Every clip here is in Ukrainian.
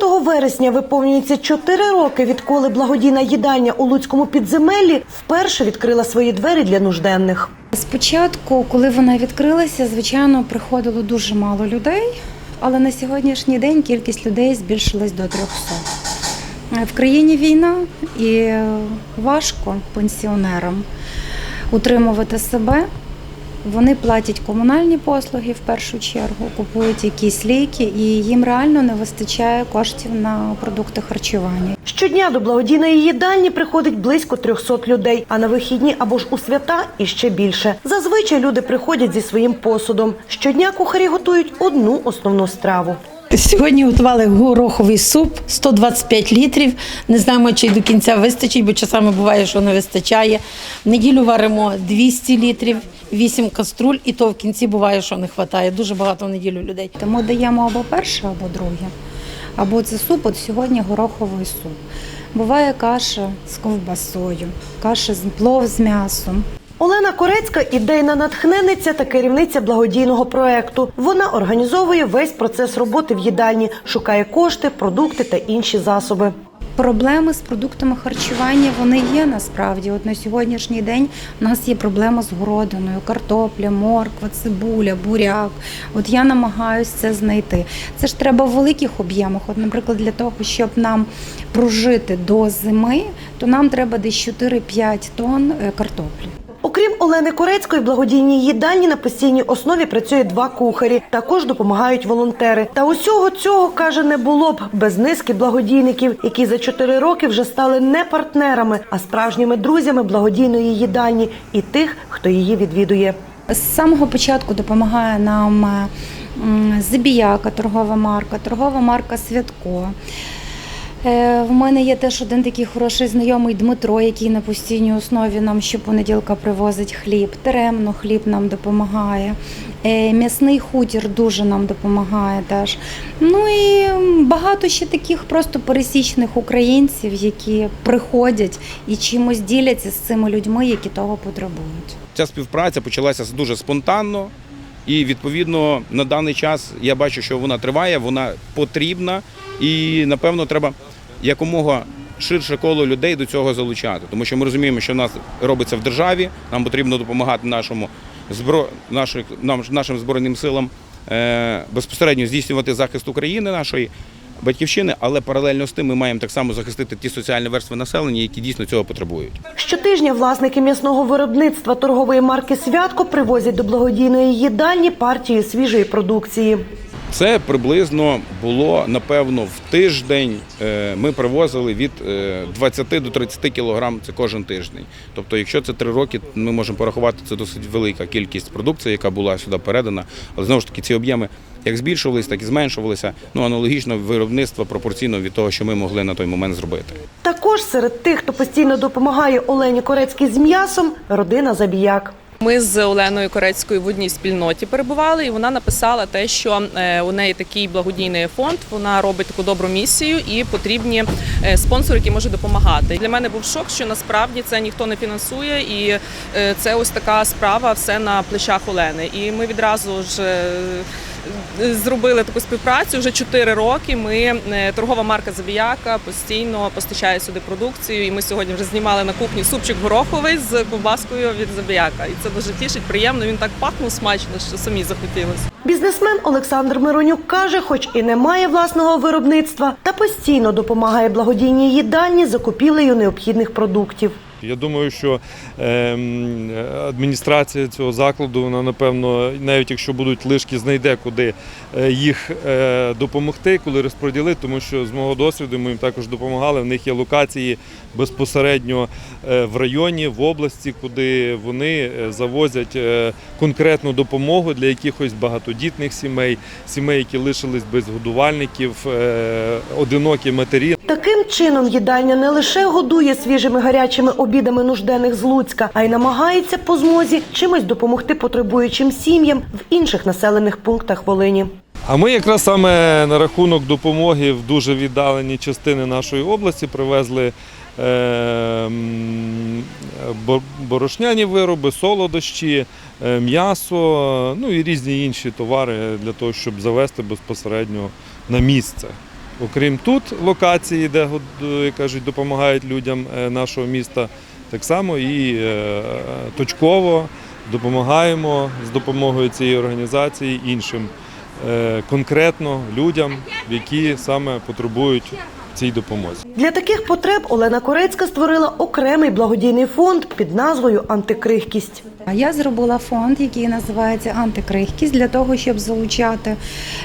17 вересня виповнюється 4 роки, відколи благодійна їдальня у Луцькому підземеллі вперше відкрила свої двері для нужденних. Спочатку, коли вона відкрилася, звичайно, приходило дуже мало людей, але на сьогоднішній день кількість людей збільшилась до 300. В країні війна і важко пенсіонерам утримувати себе. Вони платять комунальні послуги в першу чергу, купують якісь ліки, і їм реально не вистачає коштів на продукти харчування. Щодня до благодійної їдальні приходить близько 300 людей, а на вихідні або ж у свята іще більше. Зазвичай люди приходять зі своїм посудом. Щодня кухарі готують одну основну страву. Сьогодні готували гороховий суп 125 літрів. Не знаємо, чи до кінця вистачить, бо часами буває, що не вистачає. В неділю варимо 200 літрів, 8 каструль, і то в кінці буває, що не вистачає. Дуже багато в неділю людей. Тому даємо або перше, або друге. Або це суп, от сьогодні гороховий суп. Буває каша з ковбасою, каша з плов з м'ясом. Олена Корецька ідейна натхненниця та керівниця благодійного проекту. Вона організовує весь процес роботи в їдальні, шукає кошти, продукти та інші засоби. Проблеми з продуктами харчування вони є насправді. От на сьогоднішній день у нас є проблема з городиною, картопля, морква, цибуля, буряк. От я намагаюся це знайти. Це ж треба в великих об'ємах. От, наприклад, для того, щоб нам прожити до зими, то нам треба десь 4-5 тонн е, картоплі. Окрім Олени Корецької, благодійній їдальні на постійній основі працює два кухарі. Також допомагають волонтери. Та усього цього каже не було б без низки благодійників, які за чотири роки вже стали не партнерами, а справжніми друзями благодійної їдальні і тих, хто її відвідує. З самого початку допомагає нам м, Забіяка, торгова марка, торгова марка Святко. Е, В мене є теж один такий хороший знайомий Дмитро, який на постійній основі нам щопонеділка привозить хліб. Теремно хліб нам допомагає. Е, М'ясний хутір дуже нам допомагає теж. Ну і багато ще таких просто пересічних українців, які приходять і чимось діляться з цими людьми, які того потребують. Ця співпраця почалася дуже спонтанно, і відповідно на даний час я бачу, що вона триває, вона потрібна, і напевно треба якомога ширше коло людей до цього залучати, тому що ми розуміємо, що в нас робиться в державі. Нам потрібно допомагати нашому збро... наших, нам, нашим збройним силам е, безпосередньо здійснювати захист України нашої. Батьківщини, але паралельно з тим ми маємо так само захистити ті соціальні верстви населення, які дійсно цього потребують. Щотижня власники м'ясного виробництва торгової марки Святко привозять до благодійної їдальні партію свіжої продукції. Це приблизно було напевно в тиждень. Е, Ми привозили від е, 20 до 30 кілограм це кожен тиждень. Тобто, якщо це три роки, ми можемо порахувати це досить велика кількість продукції, яка була сюди передана. Але знову ж таки, ці об'єми як збільшувалися, так і зменшувалися. Ну аналогічно виробництво пропорційно від того, що ми могли на той момент зробити. Також серед тих, хто постійно допомагає Олені Корецькій з м'ясом, родина Забіяк. Ми з Оленою Корецькою в одній спільноті перебували, і вона написала те, що е, у неї такий благодійний фонд. Вона робить таку добру місію і потрібні е, спонсори, які можуть допомагати. Для мене був шок, що насправді це ніхто не фінансує, і е, це ось така справа, все на плечах Олени. І ми відразу ж. Зробили таку співпрацю вже 4 роки. Ми е, торгова марка Забіяка постійно постачає сюди продукцію. І ми сьогодні вже знімали на кухні супчик гороховий з ковбаскою від Забіяка. І це дуже тішить, приємно. Він так пахнув смачно, що самі захотілося. Бізнесмен Олександр Миронюк каже, хоч і не має власного виробництва, та постійно допомагає благодійній їдальні закупівлею необхідних продуктів. Я думаю, що ем, адміністрація цього закладу, вона напевно, навіть якщо будуть лишки, знайде куди е, їх е, допомогти, коли розподілити, тому що з мого досвіду ми їм також допомагали. В них є локації безпосередньо е, в районі, в області, куди вони завозять конкретну допомогу для якихось багатодітних сімей, сімей, які лишились без годувальників, одинокі матері. Таким чином їдальня не лише годує свіжими гарячими обідами нужденних з Луцька, а й намагається по змозі чимось допомогти потребуючим сім'ям в інших населених пунктах Волині. А ми якраз саме на рахунок допомоги в дуже віддалені частини нашої області привезли е, борошняні вироби, солодощі, е, м'ясо, ну і різні інші товари для того, щоб завести безпосередньо на місце. Окрім тут локації, де кажуть, допомагають людям е, нашого міста, так само і е, точково допомагаємо з допомогою цієї організації іншим е, конкретно людям, які саме потребують цій допомозі. Для таких потреб Олена Корецька створила окремий благодійний фонд під назвою Антикрихкість. Я зробила фонд, який називається Антикрихкість, для того, щоб залучати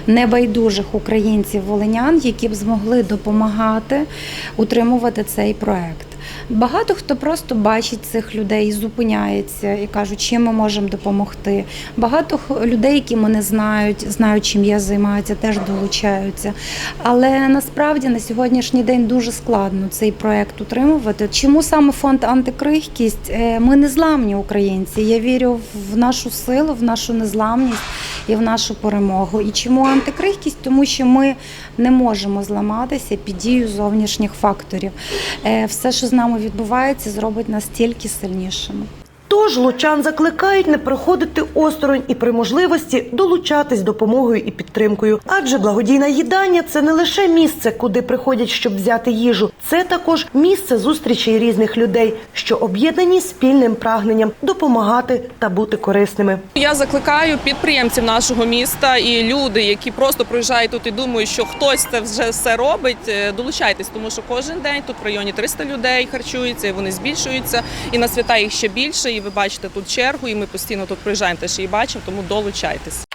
небайдужих українців волинян, які б змогли допомагати утримувати цей проект. Багато хто просто бачить цих людей, і зупиняється і кажуть, чим ми можемо допомогти. Багато людей, які мене знають, знають, чим я займаюся, теж долучаються. Але насправді на сьогоднішній день дуже складно цей проект утримувати. Чому саме фонд антикрихкість? Е, Ми незламні українці. Я вірю в нашу силу, в нашу незламність і в нашу перемогу. І чому антикрихкість? Тому що ми не можемо зламатися під дією зовнішніх факторів. Е, Все, що з нами відбувається, зробить нас тільки сильнішими. Тож лучан закликають не проходити осторонь і при можливості долучатись допомогою і підтримкою. Адже благодійна їдання це не лише місце, куди приходять, щоб взяти їжу. Це також місце зустрічей різних людей, що об'єднані спільним прагненням допомагати та бути корисними. Я закликаю підприємців нашого міста і люди, які просто проїжджають тут і думають, що хтось це вже все робить. е, Долучайтесь, тому що кожен день тут в районі 300 людей харчуються, вони збільшуються. І на свята їх ще більше. І ви бачите тут чергу, і ми постійно тут приїжджаємо теж і бачимо, тому долучайтесь.